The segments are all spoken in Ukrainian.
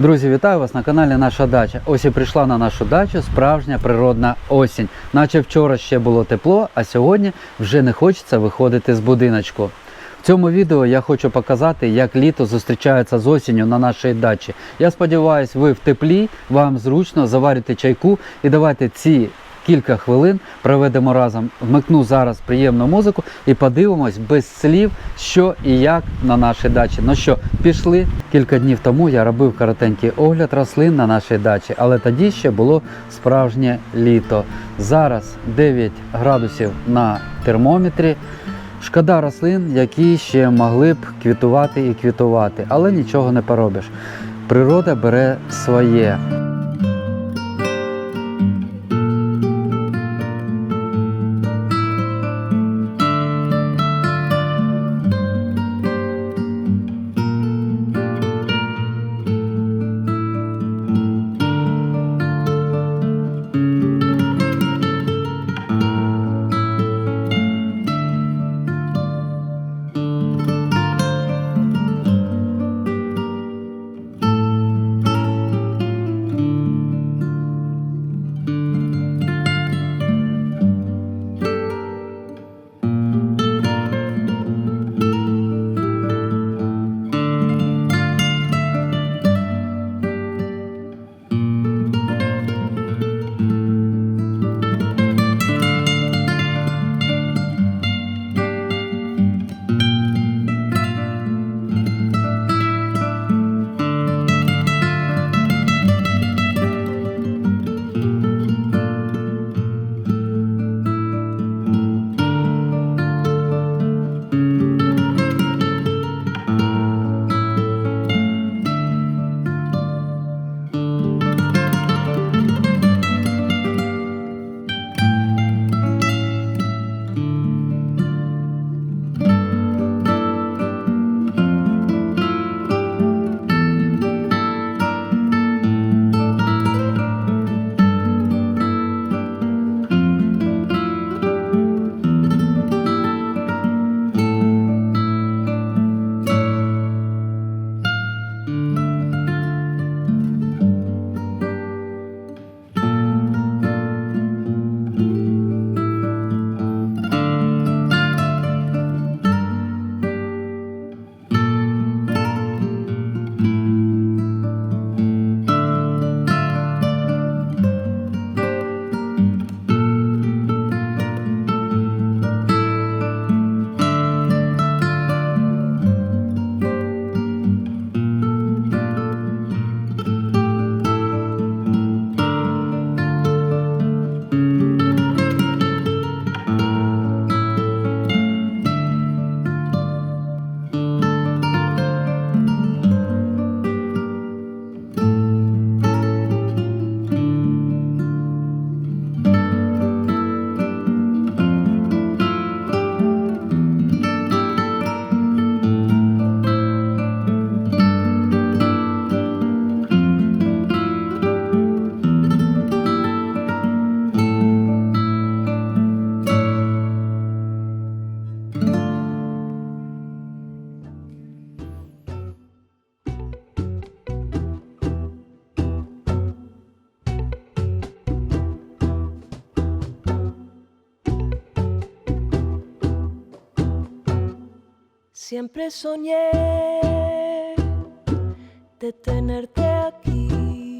Друзі, вітаю вас на каналі Наша Дача. Ось і прийшла на нашу дачу справжня природна осінь. Наче вчора ще було тепло, а сьогодні вже не хочеться виходити з будиночку. В цьому відео я хочу показати, як літо зустрічається з осінню на нашій дачі. Я сподіваюся, ви в теплі, вам зручно заварите чайку і давайте ці кілька хвилин проведемо разом. Вмикну зараз приємну музику і подивимось без слів, що і як на нашій дачі. Ну що, пішли? Кілька днів тому я робив коротенький огляд рослин на нашій дачі, але тоді ще було справжнє літо. Зараз 9 градусів на термометрі. Шкода рослин, які ще могли б квітувати і квітувати, але нічого не поробиш. Природа бере своє. Siempre soñé de tenerte aquí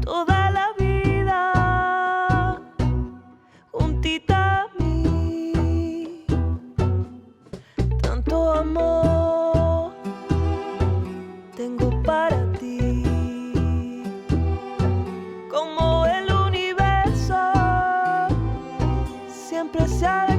toda la vida juntita a mí. Tanto amor tengo para ti como el universo siempre se ha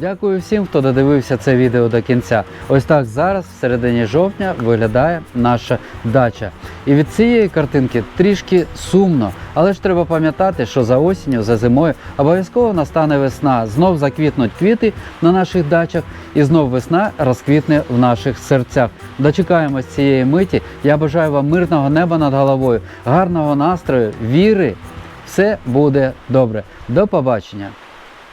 Дякую всім, хто додивився це відео до кінця. Ось так зараз, в середині жовтня, виглядає наша дача. І від цієї картинки трішки сумно, але ж треба пам'ятати, що за осінню, за зимою обов'язково настане весна. Знов заквітнуть квіти на наших дачах, і знов весна розквітне в наших серцях. Дочекаємось цієї миті. Я бажаю вам мирного неба над головою, гарного настрою, віри. Все буде добре. До побачення.